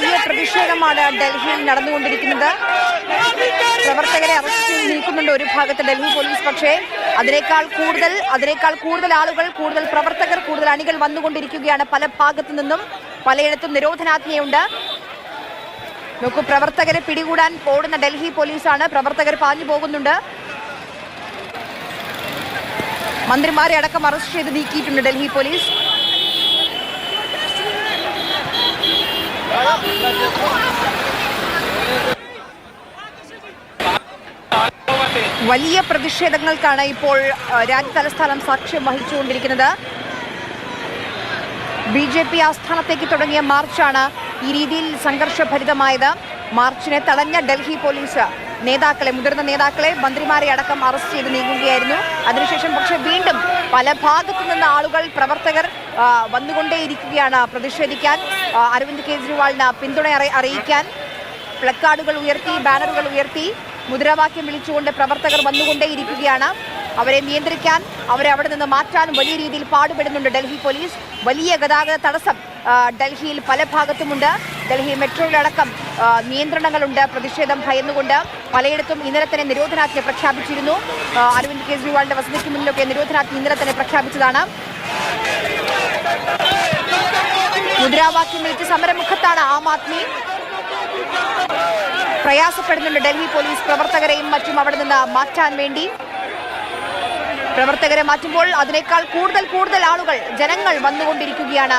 വലിയ പ്രതിഷേധമാണ് ഡൽഹിയിൽ നടന്നുകൊണ്ടിരിക്കുന്നത്. പ്രവർത്തകരെ അറസ്റ്റ് ചെയ്ത് നീക്കുന്നുണ്ട് ഒരു ഭാഗത്ത് ഡൽഹി പോലീസ് പക്ഷേ അതിനേക്കാൾ കൂടുതൽ അതിനേക്കാൾ കൂടുതൽ ആളുകൾ കൂടുതൽ പ്രവർത്തകർ കൂടുതൽ അണികൾ വന്നുകൊണ്ടിരിക്കുകയാണ് പല ഭാഗത്തു നിന്നും. പലയിടത്തും നിരോധനാജ്ഞയുണ്ട്. നോക്കൂ പ്രവർത്തകരെ പിടികൂടാൻ ഓടുന്ന ഡൽഹി പോലീസാണ്. പ്രവർത്തകർ പാഞ്ഞു പോകുന്നുണ്ട്. മന്ത്രിമാരെ അടക്കം അറസ്റ്റ് ചെയ്ത് നീക്കിയിട്ടുണ്ട് ഡൽഹി പോലീസ്. വലിയ പ്രതിഷേധങ്ങൾക്കാണ് ഇപ്പോൾ രാജ്യതലസ്ഥാനം രാജ്യ തലസ്ഥാനം സാക്ഷ്യം വഹിച്ചുകൊണ്ടിരിക്കുന്നത്. ബി ജെ പി ആസ്ഥാനത്തേക്ക് തുടങ്ങിയ മാർച്ചാണ് ഈ രീതിയിൽ സംഘർഷഭരിതമായത്. മാർച്ചിനെ തടഞ്ഞ ഡൽഹി പോലീസ് നേതാക്കളെ മുതിർന്ന നേതാക്കളെ മന്ത്രിമാരെ അടക്കം അറസ്റ്റ് ചെയ്ത് നീങ്ങുകയായിരുന്നു. അതിനുശേഷം പക്ഷെ വീണ്ടും പല ഭാഗത്തു നിന്ന് ആളുകൾ പ്രവർത്തകർ വന്നുകൊണ്ടേയിരിക്കുകയാണ് പ്രതിഷേധിക്കാൻ. അരവിന്ദ് കെജ്രിവാളിന് പിന്തുണ അറിയിക്കാൻ. പ്ലക്കാർഡുകൾ ഉയർത്തി ബാനറുകൾ ഉയർത്തി. മുദ്രാവാക്യം വിളിച്ചുകൊണ്ട് പ്രവർത്തകർ വന്നുകൊണ്ടേയിരിക്കുകയാണ്. അവരെ നിയന്ത്രിക്കാൻ അവരെ അവിടെ നിന്ന് മാറ്റാനും വലിയ രീതിയിൽ പാടുപെടുന്നുണ്ട് ഡൽഹി പോലീസ്. വലിയ ഗതാഗത തടസ്സം ഡൽഹിയിൽ പല ഭാഗത്തുമുണ്ട്. ഡൽഹി മെട്രോയിലടക്കം നിയന്ത്രണങ്ങളുണ്ട് പ്രതിഷേധം ഭയന്നുകൊണ്ട്. പലയിടത്തും ഇന്നലെ തന്നെ നിരോധനാജ്ഞ പ്രഖ്യാപിച്ചിരുന്നു. അരവിന്ദ് കെജ്രിവാളിന്റെ വസതിക്ക് മുന്നിലൊക്കെ നിരോധനാജ്ഞ ഇന്നലെ തന്നെ പ്രഖ്യാപിച്ചതാണ്. മുദ്രാവാക്യം വിളിച്ച് സമരമുഖത്താണ് ആം ആദ്മി. പ്രയാസപ്പെടുന്നുണ്ട് ഡൽഹി പോലീസ് പ്രവർത്തകരെയും മറ്റും അവിടെ നിന്ന് മാറ്റാൻ വേണ്ടി. പ്രവർത്തകരെ മാറ്റുമ്പോൾ അതിനേക്കാൾ കൂടുതൽ കൂടുതൽ ആളുകൾ ജനങ്ങൾ വന്നുകൊണ്ടിരിക്കുകയാണ്.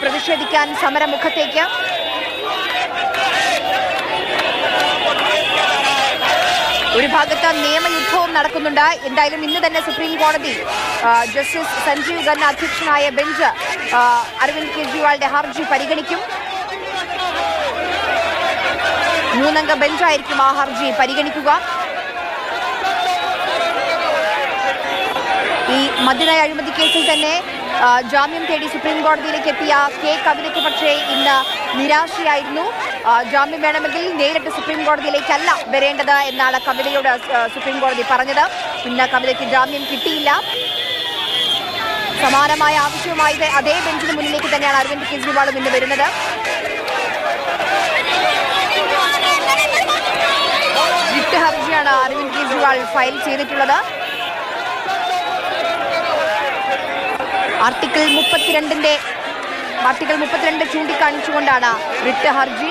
പ്രതിഷേധിക്കാൻ സമരമുഖത്തേക്ക്. ഒരു ഭാഗത്ത് നിയമയുദ്ധവും നടക്കുന്നുണ്ട്. എന്തായാലും ഇന്ന് തന്നെ സുപ്രീം കോടതി ജസ്റ്റിസ് സഞ്ജീവ് ഖന്ന അധ്യക്ഷനായ ബെഞ്ച് അരവിന്ദ് കെജ്രിവാളിന്റെ ഹർജി പരിഗണിക്കും. മൂന്നംഗ ബെഞ്ചായിരിക്കും ആ ഹർജി പരിഗണിക്കുക. ഈ മദ്യനയ അഴിമതി കേസിൽ തന്നെ ജാമ്യം തേടി സുപ്രീം കോടതിയിലേക്ക് എത്തിയ കെ. കവിതയ്ക്ക് പക്ഷേ ഇന്ന് നിരാശയായിരുന്നു. ജാമ്യം വേണമെങ്കിൽ നേരിട്ട് സുപ്രീം കോടതിയിലേക്കല്ല വരേണ്ടത് എന്നാണ് കവിതയോട് സുപ്രീം കോടതി പറഞ്ഞത്. ഇന്ന് കവിതയ്ക്ക് ജാമ്യം കിട്ടിയില്ല. സമാനമായ ആവശ്യവുമായി അതേ ബെഞ്ചിന് മുന്നിലേക്ക് തന്നെയാണ് അരവിന്ദ് കെജ്രിവാളും ഇന്ന് വരുന്നത്. റിട്ട് ഹർജിയാണ് അരവിന്ദ് കെജ്രിവാൾ ഫയൽ ചെയ്തിട്ടുള്ളത്. ആർട്ടിക്കിൾ മുപ്പത്തിരണ്ടിന്റെ ആർട്ടിക്കിൾ മുപ്പത്തിരണ്ട് ചൂണ്ടിക്കാണിച്ചുകൊണ്ടാണ് റിട്ട് ഹർജി.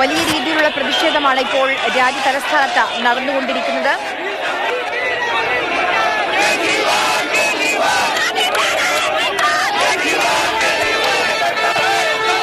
വലിയ രീതിയിലുള്ള പ്രതിഷേധമാണ് ഇപ്പോൾ രാജ്യ തലസ്ഥാനത്ത് നടന്നുകൊണ്ടിരിക്കുന്നത്.